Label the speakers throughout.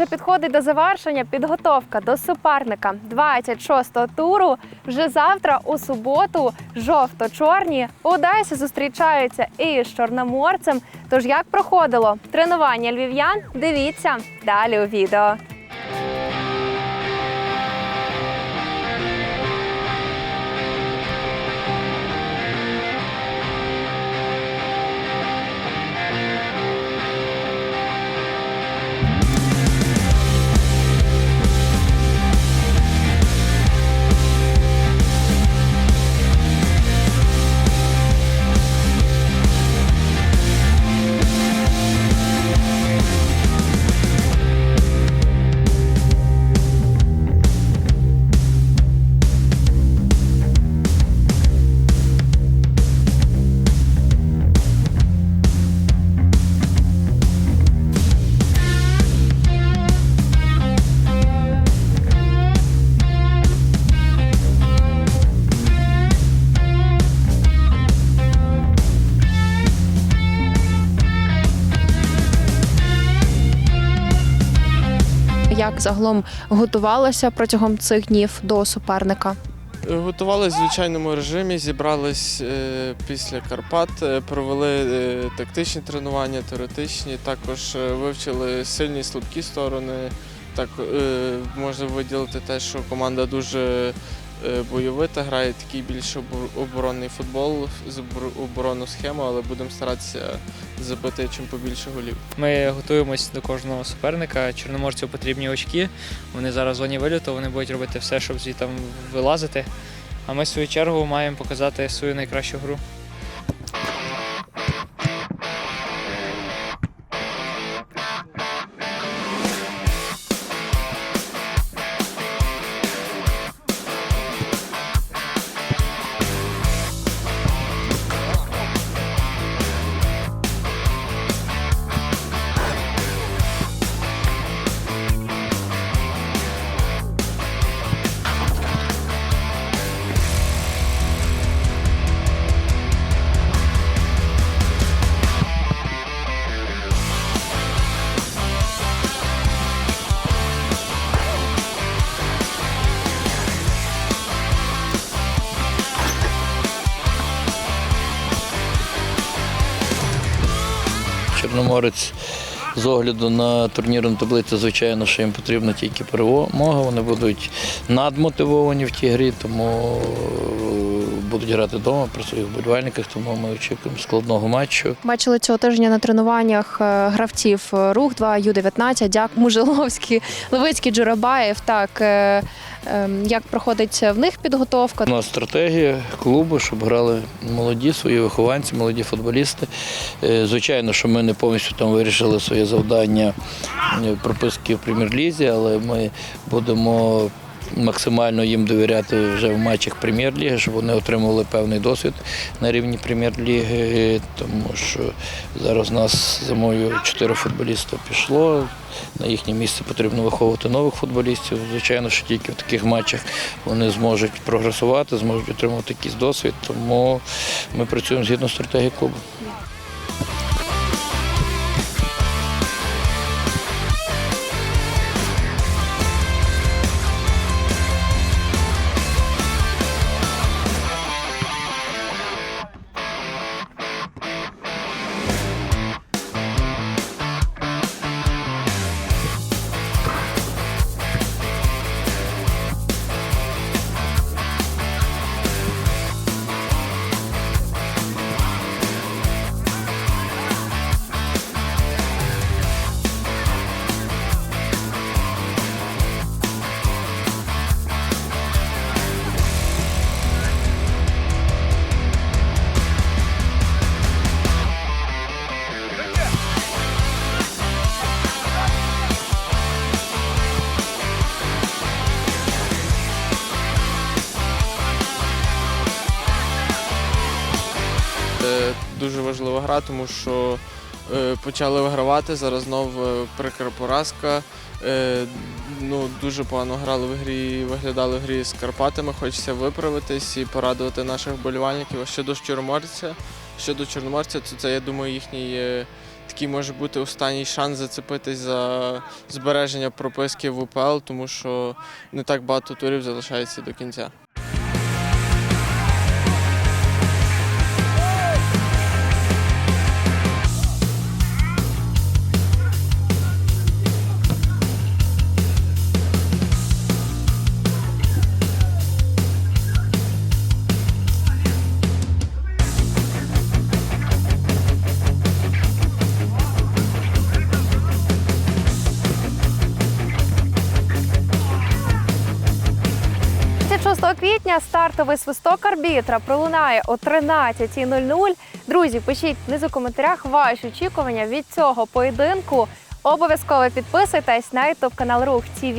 Speaker 1: Вже підходить до завершення підготовка до суперника 26-го туру. Вже завтра, у суботу, жовто-чорні Одесі зустрічаються і з чорноморцем. Тож як проходило тренування львів'ян? Дивіться далі у відео. Як загалом готувалася протягом цих днів до суперника?
Speaker 2: Е, Готувалися в звичайному режимі, зібрались е, після Карпат, е, провели е, тактичні тренування, теоретичні, також е, вивчили сильні слабкі сторони. Так е, можна виділити те, що команда дуже бойовита, грає такий більш оборонний футбол з оборонну схему, але будемо старатися забити чим побільше голів.
Speaker 3: Ми готуємось до кожного суперника. Чорноморцю потрібні очки. Вони зараз в зоні виліту, вони будуть робити все, щоб звідти вилазити. А ми, в свою чергу, маємо показати свою найкращу гру.
Speaker 4: Чорноморець з огляду на турнірну таблицю, звичайно, що їм потрібна тільки перемога. Вони будуть надмотивовані в тій грі, тому будуть грати вдома при своїх вболівальниках, тому ми очікуємо складного матчу.
Speaker 1: Бачили цього тижня на тренуваннях е, гравців е, Рух 2 Ю-19, Дяк Мужиловський, Левицький Джурабаєв. Так е, е, як проходить в них підготовка?
Speaker 4: У нас стратегія клубу, щоб грали молоді свої вихованці, молоді футболісти. Звичайно, що ми не повністю там вирішили своє завдання прописки в прем'єр-лізі, але ми будемо максимально їм довіряти вже в матчах прем'єр-ліги, щоб вони отримували певний досвід на рівні прем'єр-ліги, тому що зараз у нас зимою чотири футболіста пішло. На їхнє місце потрібно виховувати нових футболістів. Звичайно, що тільки в таких матчах вони зможуть прогресувати, зможуть отримати якийсь досвід. Тому ми працюємо згідно стратегії клубу.
Speaker 2: Дуже важлива гра, тому що е, почали вигравати, зараз знов е, прикра поразка. Е, Ну, дуже погано грали в грі, виглядали в грі з Карпатами. Хочеться виправитись і порадувати наших вболівальників. А щодо Чорноморця, щодо Чорноморця, то це, я думаю, їхній такий може бути останній шанс зацепитись за збереження прописки в УПЛ, тому що не так багато турів залишається до кінця.
Speaker 1: 6 квітня стартовий свисток арбітра пролунає о 13.00. Друзі, пишіть внизу в коментарях ваші очікування від цього поєдинку. Обов'язково підписуйтесь на youtube канал Рух ТВ.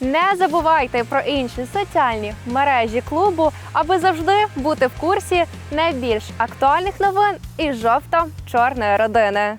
Speaker 1: Не забувайте про інші соціальні мережі клубу, аби завжди бути в курсі найбільш актуальних новин із жовто-чорної родини.